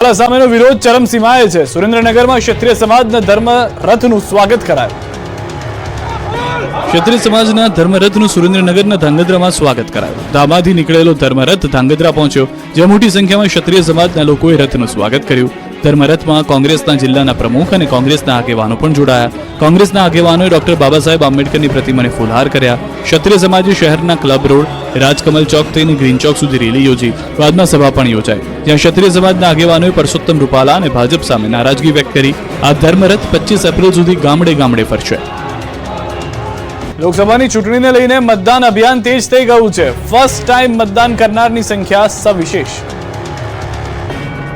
સામેનો વિરોધ ચરમસીમાએ છે. સુરેન્દ્રનગરમાં ક્ષત્રિય સમાજના ધર્મ રથનું સ્વાગત કરાયું. ક્ષત્રિય સમાજના ધર્મરથનું સુરેન્દ્રનગરના ધાંગધ્રામાં સ્વાગત કરાયું. ધામાથી નીકળેલો ધર્મરથ ધાંગધ્રા પહોંચ્યો. જ્યાં મોટી સંખ્યામાં ક્ષત્રિય સમાજના લોકોએ રથનું સ્વાગત કર્યું. ધર્મરથમાં કોંગ્રેસના જિલ્લાના પ્રમુખ અને કોંગ્રેસના આગેવાનો પણ જોડાયા. કોંગ્રેસના આગેવાનોએ ડોક્ટર બાબા સાહેબ આંબેડકરની પ્રતિમાને ફૂલહાર કર્યા. ક્ષત્રિય સમાજે શહેરના ક્લબ રોડ રાજકમલ ચોક થઈને ગ્રીન ચોક સુધી રેલી યોજી. બાદમાં સભા પણ યોજાઈ. જ્યાં ક્ષત્રિય સમાજના આગેવાનોએ પરસોત્તમ રૂપાલા અને ભાજપ સામે નારાજગી વ્યક્ત કરી. આ ધર્મરથ પચીસ એપ્રિલ સુધી ગામડે ગામડે ફરશે. લોકસભાની ચૂંટણીને લઈને મતદાન અભિયાન તેજ થઈ ગયું છે. ફર્સ્ટ ટાઈમ મતદાન કરનારની સંખ્યા સવિશેષ.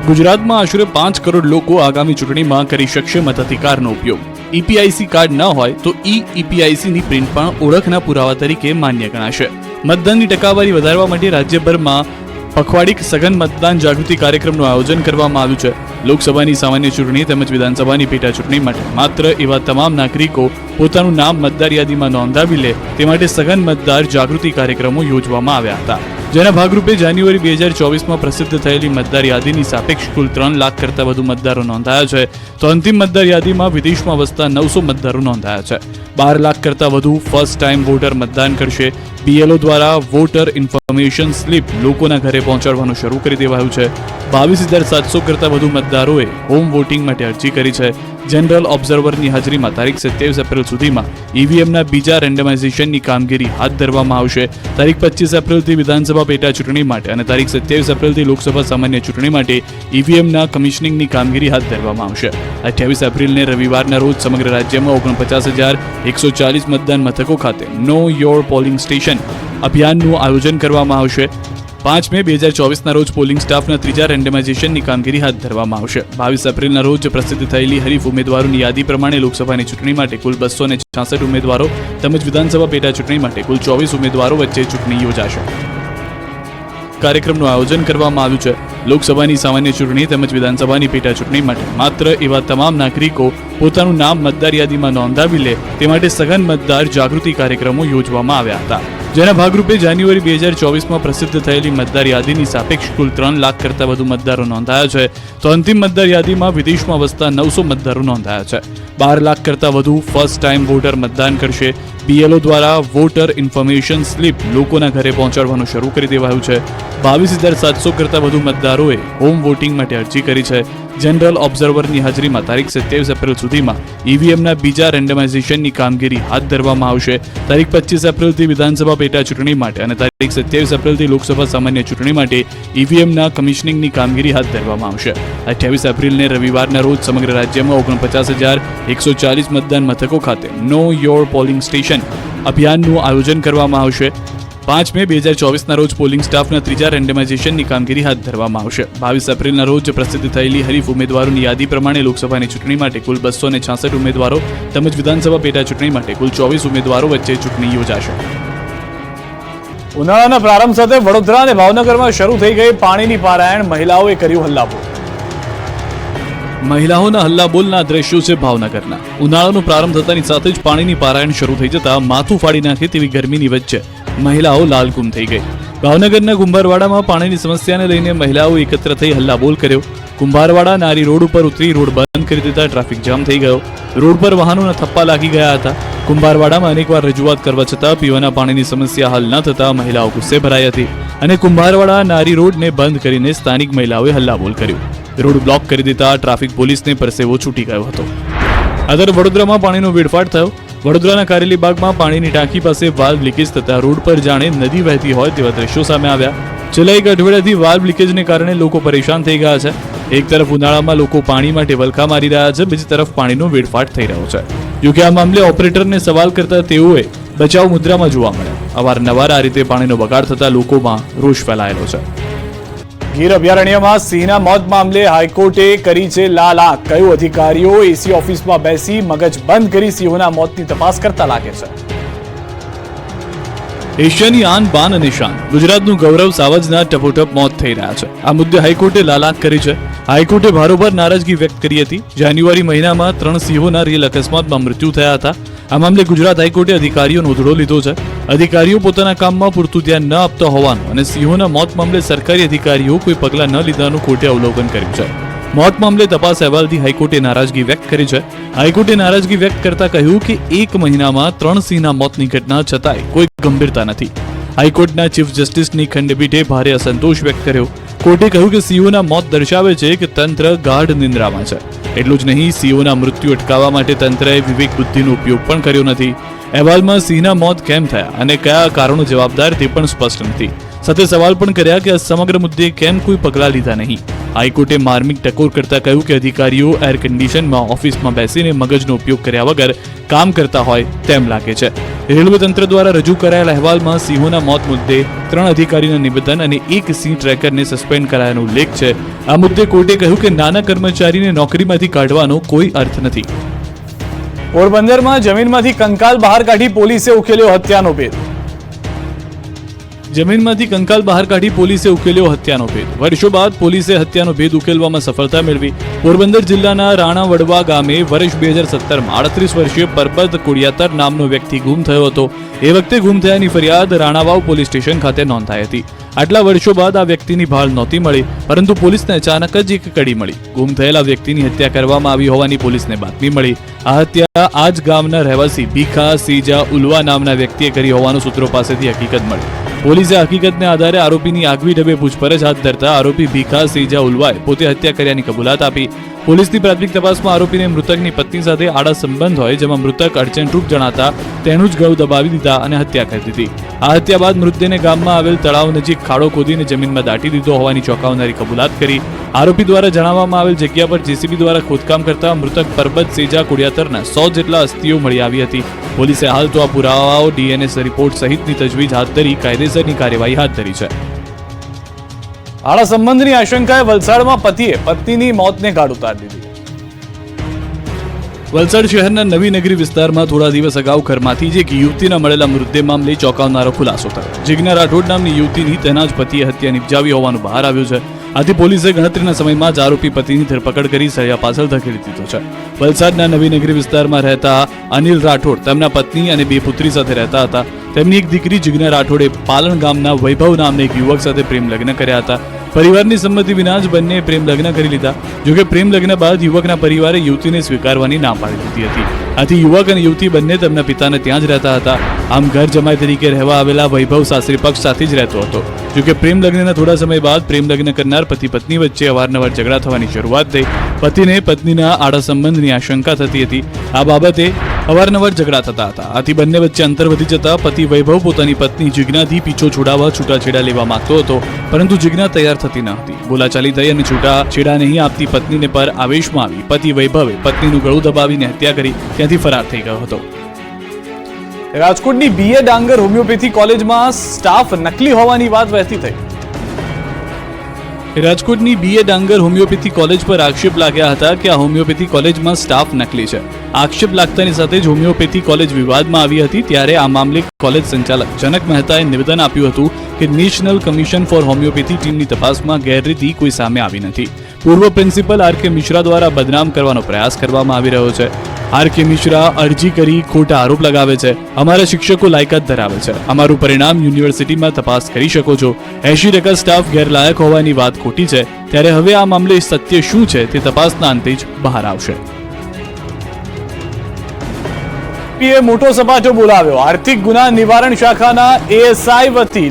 ગુજરાતમાં આશરે પાંચ કરોડ લોકો આગામી ચૂંટણીમાં કરી શકશે મતાધિકારનો ઉપયોગ. ઈપીઆઈસી કાર્ડ ન હોય તો ઈ ઈપીઆઈસીની પ્રિન્ટ પણ ઓળખના પુરાવા તરીકે માન્ય ગણાશે. મતદાનની ટકાવારી વધારવા માટે રાજ્યભરમાં પખવાડિક સઘન મતદાન જાગૃતિ કાર્યક્રમનું આયોજન કરવામાં આવ્યું છે. લોકસભાની સામાન્ય ચૂંટણી તેમજ વિધાનસભાની પેટા ચૂંટણી માટે માત્ર એવા તમામ નાગરિકો પોતાનું નામ મતદાર યાદીમાં નોંધાવી લે તે માટે સઘન મતદાર જાગૃતિ કાર્યક્રમો યોજવામાં આવ્યા હતા. જેના ભાગરૂપે જાન્યુઆરી બે હજાર ચોવીસમાં પ્રસિદ્ધ થયેલી મતદાર યાદીની સાપેક્ષ કુલ ત્રણ લાખ કરતાં વધુ મતદારો નોંધાયા છે. તો અંતિમ મતદાર યાદીમાં વિદેશમાં વસતા નવસો મતદારો નોંધાયા છે. બાર લાખ કરતાં વધુ ફર્સ્ટ ટાઈમ વોટર મતદાન કરશે. પીએલઓ દ્વારા વોટર ઇન્ફોર્મેશન સ્લીપ લોકોના ઘરે પહોંચાડવાનું શરૂ કરી દેવાયું છે. બાવીસ હજાર સાતસો કરતાં વધુ મતદારોએ હોમ વોટિંગ માટે અરજી કરી છે. જનરલ ઓબ્ઝર્વરની હાજરીમાં તારીખ સત્યાવીસ એપ્રિલ સુધીમાં ઈવીએમના બીજા રેન્ડમાઇઝેશનની કામગીરી હાથ ધરવામાં આવશે. તારીખ પચીસ એપ્રિલથી વિધાનસભા પેટા ચૂંટણી માટે અને તારીખ સત્યાવીસ એપ્રિલથી લોકસભા સામાન્ય ચૂંટણી માટે ઈવીએમના કમિશનિંગની કામગીરી હાથ ધરવામાં આવશે. અઠ્યાવીસ એપ્રિલને રવિવારના રોજ સમગ્ર રાજ્યમાં ઓગણપચાસ હજાર એકસો ચાલીસ મતદાન મથકો ખાતે નો યોર પોલિંગ સ્ટેશન અભિયાનનું આયોજન કરવામાં આવશે. પાંચ મે બે હજાર ચોવીસના રોજ પોલિંગ સ્ટાફના ત્રીજા રેન્ડમાઇઝેશનની કામગીરી હાથ ધરવામાં આવશે. બાવીસ એપ્રિલના રોજ પ્રસિદ્ધ થયેલી હરીફ ઉમેદવારોની યાદી પ્રમાણે લોકસભાની ચૂંટણી માટે કુલ બસો ને છાસઠ ઉમેદવારો તેમજ વિધાનસભા પેટા ચૂંટણી માટે કુલ ચોવીસ ઉમેદવારો વચ્ચે ચૂંટણી યોજાશે. કાર્યક્રમનું આયોજન કરવામાં આવ્યું છે. લોકસભાની સામાન્ય ચૂંટણી તેમજ વિધાનસભાની પેટા ચૂંટણી માટે માત્ર એવા તમામ નાગરિકો પોતાનું નામ મતદાર યાદીમાં નોંધાવી લે તે માટે સઘન મતદાર જાગૃતિ કાર્યક્રમો યોજવામાં આવ્યા હતા. જેના ભાગરૂપે જાન્યુઆરી બે હજાર ચોવીસમાં પ્રસિદ્ધ થયેલી મતદાર યાદીની સાપેક્ષ કુલ ત્રણ લાખ કરતાં વધુ મતદારો નોંધાયા છે. તો અંતિમ મતદાર યાદીમાં વિદેશમાં વસતા નવસો મતદારો નોંધાયા છે. બાર લાખ કરતાં વધુ ફર્સ્ટ ટાઈમ વોટર મતદાન કરશે. બીએલઓ દ્વારા વોટર ઇન્ફોર્મેશન સ્લીપ લોકોના ઘરે પહોંચાડવાનું શરૂ કરી દેવાયું છે. બાવીસ હજાર સાતસો કરતાં વધુ મતદારોએ હોમ વોટિંગ માટે અરજી કરી છે. જનરલ ઓબ્ઝર્વરની હાજરીમાં તારીખ સત્યાવીસ એપ્રિલ સુધીમાં ઈવીએમના બીજા રેન્ડમાઇઝેશનની કામગીરી હાથ ધરવામાં આવશે. તારીખ પચીસ એપ્રિલથી વિધાનસભા પેટા ચૂંટણી માટે અને તારીખ સત્યાવીસ એપ્રિલથી લોકસભા સામાન્ય ચૂંટણી માટે ઈવીએમના કમિશનિંગની કામગીરી હાથ ધરવામાં આવશે. અઠ્યાવીસ એપ્રિલને રવિવારના રોજ સમગ્ર રાજ્યમાં ઓગણપચાસ હજાર એકસો ચાલીસ મતદાન મથકો ખાતે નો યોર પોલિંગ સ્ટેશન અભિયાનનું આયોજન કરવામાં આવશે. પાંચ મે બે હજાર ચોવીસના રોજ પોલિંગ સ્ટાફના ત્રીજા રેન્ડમાઇઝેશનની કામગીરી હાથ ધરવામાં આવશે. બાવીસ એપ્રિલના રોજ પ્રસિદ્ધ થયેલી હરીફ ઉમેદવારોની યાદી પ્રમાણે લોકસભાની ચૂંટણી માટે કુલ બસો ને છાસઠ ઉમેદવારો તેમજ વિધાનસભા પેટા ચૂંટણી માટે કુલ ચોવીસ ઉમેદવારો વચ્ચે ચૂંટણી યોજાશે. ઉનાળાના પ્રારંભ સાથે વડોદરા અને ભાવનગરમાં શરૂ થઈ ગઈ પાણીની પારાયણ. મહિલાઓએ કર્યું હલ્લાબોલ. મહિલાઓના હલ્લાબોલના દ્રશ્યો છે ભાવનગરના? ઉનાળાનો પ્રારંભ થતાની સાથે જ પાણીની પારાયણ શરૂ થઈ જતા માથું ફાડી નાખે તેવી ગરમીની વચ્ચે. મહિલાઓ લાલગુમ થઈ ગઈ. ભાવનગરના કુંભારવાડામાં પાણીની સમસ્યાને લઈને મહિલાઓ એકત્ર થઈ હલ્લાબોલ કર્યો. કુંભારવાડા નારી રોડ ઉપર ઉતરી રોડ બંધ કરી દેતા ટ્રાફિક જામ થઈ ગયો. રોડ પર વાહનોના થપ્પા લાગી ગયા હતા. કુંભારવાડામાં અનેકવાર રજૂઆત કરવા છતાં પીવાના પાણીની સમસ્યા હલ ન થતા મહિલાઓ ગુસ્સે ભરાઈ હતી અને કુંભારવાડા નારી રોડને બંધ કરીને સ્થાનિક મહિલાઓએ હલ્લાબોલ કર્યો. રોડ બ્લોક કરી દેતા ટ્રાફિક પોલીસને પરસેવો છૂટી ગયો હતો. અદર વડોદરામાં પાણીનો વેડફાટ થયો. વડોદરાના કારેલી બાગમાં પાણીની ટાંકી પાસે વાલ્વ લીકેજ થતા રોડ પર જાણે નદી વહેતી હોય તેવા દ્રશ્યો સામે આવ્યા. છેલ્લા એક અઠવાડિયાથી વાલ્વ લીકેજને કારણે લોકો પરેશાન થઈ ગયા છે. એક તરફ ઉનાળામાં લોકો પાણી માટે વલખા મારી રહ્યા છે, બીજી તરફ પાણીનો વેડફાટ થઈ રહ્યો છે. જોકે આ મામલે ઓપરેટરને સવાલ કરતા તેઓએ બચાવ મુદ્રામાં જોવા મળ્યા. અવારનવાર આ રીતે પાણીનો બગાડ થતા લોકોમાં રોષ ફેલાયેલો છે. ગીર અભયારણ્યમાં સિંહના મોત મામલે હાઈકોર્ટે કરી છે લાલ આંખ કયું અધિકારીઓ એસી ઓફિસમાં બેસી મગજ બંધ કરી સિંહોના મોતની તપાસ કરતા લાગે છે? એશિયાની આન બાન અને શાન. ગુજરાતનું ગૌરવ સાવજના ટપોટપ મોત થઈ રહ્યા છે. આ મુદ્દે હાઈકોર્ટે લાલાક કરી છે. હાઈકોર્ટે ભારોભાર નારાજગી વ્યક્ત કરી હતી. જાન્યુઆરી મહિનામાં ત્રણ સિંહોના રેલ અકસ્માતમાં મૃત્યુ થયા હતા. આ મામલે ગુજરાત હાઈકોર્ટે અધિકારીઓનો ઉધડો લીધો છે. અધિકારીઓ પોતાના કામમાં પૂરતું ધ્યાન ન આપતા હોવાનું અને સિંહોના મોત મામલે સરકારી અધિકારીઓ કોઈ પગલાં ન લીધાનું કોર્ટે અવલોકન કર્યું છે. મોત મામલે તપાસ અહેવાલથી હાઈકોર્ટે નારાજગી વ્યક્ત કરી છે. હાઈકોર્ટે નારાજગી વ્યક્ત કરતા કહ્યું કે એક મહિનામાં ત્રણ સિંહના મોતની ઘટના છતાંય કોઈ ગંભીરતા નથી. હાઈકોર્ટના ચીફ જસ્ટિસની ખંડપીઠે ભારે અસંતોષ વ્યક્ત કર્યો. કોર્ટે કહ્યું કે સીઓના મોત દર્શાવે છે કે તંત્ર ગાઢ નિંદ્રામાં છે. એટલું જ નહીં, સીઓના મૃત્યુ અટકાવવા માટે તંત્રએ વિવેક બુદ્ધિનો ઉપયોગ પણ કર્યો નથી. અહેવાલમાં સિંહના મોત કેમ થયા અને કયા કારણો જવાબદાર તે પણ સ્પષ્ટ નથી. સાથે સવાલ પણ કર્યા કે આ સમગ્ર મુદ્દે કેમ કોઈ પગલાં લીધા નહીં? હાઈકોર્ટે માર્મિક ટકોર કરતા કહ્યું કે અધિકારીઓ એર કન્ડિશનમાં ઓફિસમાં બેસીને મગજનો ઉપયોગ કર્યા વગર કામ કરતા હોય તેમ લાગે છે. રેલવે તંત્ર દ્વારા રજૂ કરાયેલ અહેવાલમાં સિંહોના મોત મુદ્દે ત્રણ અધિકારીના નિવેદન અને એક સિંહ ટ્રેકરને સસ્પેન્ડ કરાયાનો ઉલ્લેખ છે. આ મુદ્દે કોર્ટે કહ્યું કે નાના કર્મચારીને નોકરીમાંથી કાઢવાનો કોઈ અર્થ નથી. પોરબંદરમાં જમીનમાંથી કંકાલ બહાર કાઢી પોલીસે ઉકેલ્યો હત્યાનો ભેદ. જમીનમાંથી કંકાલ બહાર કાઢી પોલીસે ઉકેલ્યો હત્યાનો ભેદ. વર્ષો બાદ પોલીસે હત્યાનો ભેદ ઉકેલવામાં સફળતા મેળવી. પોરબંદર જિલ્લાના રાણા વડવા ગામે વર્ષ બે હજાર સત્તરમાં આડત્રીસ વર્ષીય પરબત કુડિયાતર નામનો વ્યક્તિ ગુમ થયો હતો. એ વખતે ગુમ થયાની ફરિયાદ રાણાવાવ પોલીસ સ્ટેશન ખાતે નોંધાઈ હતી. આટલા વર્ષો બાદ આ વ્યક્તિની ભાળ નહોતી મળી, પરંતુ પોલીસને અચાનક જ એક કડી મળી. ગુમ થયેલા વ્યક્તિની હત્યા કરવામાં આવી હોવાની પોલીસને બાતમી મળી. આ હત્યા આ જ ગામના રહેવાસી ભીખા, સીજા, ઉલવા નામના વ્યક્તિએ કરી હોવાનું સૂત્રો પાસેથી હકીકત મળી. પોલીસે હકીકતને આધારે આરોપીની આગવી ઢબે પૂછપરછ હાથ ધરતા આરોપી ભીખા, સેજા ઉલવાએ પોતે હત્યા કર્યાની કબૂલાત આપી. પોલીસની પ્રાથમિક તપાસમાં આરોપીને મૃતકની પત્ની સાથે આડા સંબંધ હોય, જેમાં મૃતક અડચણરૂપ જણાતા તેનું જ ગૌ દબાવી દીધા અને હત્યા કરી દીધી. આ હત્યા બાદ મૃતદેહને ગામમાં આવેલ તળાવ નજીક ખાડો ખોદીને જમીનમાં દાટી દીધો હોવાની ચોંકાવનારી કબૂલાત કરી. આરોપી દ્વારા જણાવવામાં આવેલ જગ્યા પર જેસીબી દ્વારા ખોદકામ કરતા મૃતક પરબત સેજા કુડિયાતરના સો જેટલા અસ્થિઓ મળી આવી હતી. પોલીસે હાલ તો આ પુરાવાઓ ડીએનએસ રિપોર્ટ સહિતની તજવીજ હાથ ધરી કાયદેસરની કાર્યવાહી હાથ ધરી છે. આળા સંબંધની આશંકાએ વલસાડમાં પતિએ પત્નીની મોતને ગાઢ ઉતારી દીધી. વલસાડ શહેરના નવી નગરી વિસ્તારમાં થોડા દિવસ અગાઉ ઘરમાંથી જ એક યુવતીના મળેલા મૃતદેહ મામલે ચોંકાવનારો ખુલાસો થયો. જિજ્ઞા રાઠોડ નામની યુવતીની તેના જ પતિએ હત્યા નિપજાવી હોવાનું બહાર આવ્યું છે. આથી પોલીસે ગણતરીના સમયમાં જ આરોપી પતિની ધરપકડ કરી સળિયા પાછળ ધકેલી દીધો છે. વલસાડના નવી નગરી વિસ્તારમાં રહેતા અનિલ રાઠોડ તેમના પત્ની અને બે પુત્રી સાથે રહેતા હતા. તેમની એક દીકરી જિજ્ઞા રાઠોડે પાલણ ગામના વૈભવ નામના એક યુવક સાથે પ્રેમ લગ્ન કર્યા હતા. પરિવારની સંમતિ વિના જ બંને પ્રેમ લગ્ન કરી લીધા. જોકે પ્રેમ લગ્ન બાદ યુવકના પરિવારે યુવતીને સ્વીકારવાની ના પાડી દીધી હતી. આથી યુવક અને યુવતી બંને તેમના પિતાને ત્યાં જ રહેતા હતા. આમ ઘર જમાઈ તરીકે રહેવા આવેલા વૈભવ સાસરી પક્ષ સાથે જ રહેતો હતો. જોકે પ્રેમ લગ્નના થોડા સમય બાદ પ્રેમ લગ્ન કરનાર પતિ પત્ની વચ્ચે અવારનવાર ઝઘડા થવાની શરૂઆત થઈ. પતિને પત્નીના આડા સંબંધની આશંકા થતી હતી. આ બાબતે અવારનવાર ઝઘડા થતા હતા. આથી બંને વચ્ચે અંતર વધી જતા પતિ વૈભવ પોતાની પત્ની જિજ્ઞાથી પીછો છોડાવવા છૂટાછેડા લેવા માંગતો હતો પરંતુ જિજ્ઞા તૈયાર થતી ન હતી. બોલાચાલી થઈ અને છૂટાછેડા નહીં આપતી પત્નીને પર આવેશમાં આવી. પતિ વૈભવે પત્નીનું ગળું દબાવીને હત્યા કરી ત્યાંથી ફરાર થઈ ગયો હતો. રાજકોટની બીએ ડાંગર હોમિયોપેથી કોલેજમાં સ્ટાફ નકલી હોવાની વાત વહેતી થઈ. રાજકોટની બીએ ડાંગર હોમિયોપેથી કોલેજ પર આક્ષેપ લાગ્યા હતા કે આ હોમિયોપેથી કોલેજમાં સ્ટાફ નકલી છે. આક્ષેપ લાગતાની સાથે જ હોમિયોપેથી કોલેજ વિવાદમાં આવી હતી ત્યારે આ મામલે કોલેજ સંચાલક જનક મહેતાએ નિવેદન આપ્યું હતું કે નેશનલ કમિશન ફોર હોમિયોપેથી ટીમની તપાસમાં ગેરરીતિ કોઈ સામે આવી નથી. પૂર્વ પ્રિન્સિપલ આર કે મિશ્રા દ્વારા બદનામ કરવાનો પ્રયાસ કરવામાં આવી રહ્યો છે. આર કે મિશ્રા અરજી કરી ખોટા આરોપ લગાવે છે. અમારા શિક્ષકો લાયકાત ધરાવે છે. અમારું પરિણામ યુનિવર્સિટીમાં તપાસ કરી શકો છો. એંશી ટકા સ્ટાફ ગેરલાયક હોવાની વાત ખોટી છે. ત્યારે હવે આ મામલે સત્ય શું છે તે તપાસના અંતે જ બહાર આવશે. પીએ મોટો સપાટો બોલાવ્યો. આર્થિક ગુના નિવારણ શાખાના એએસઆઈ વતી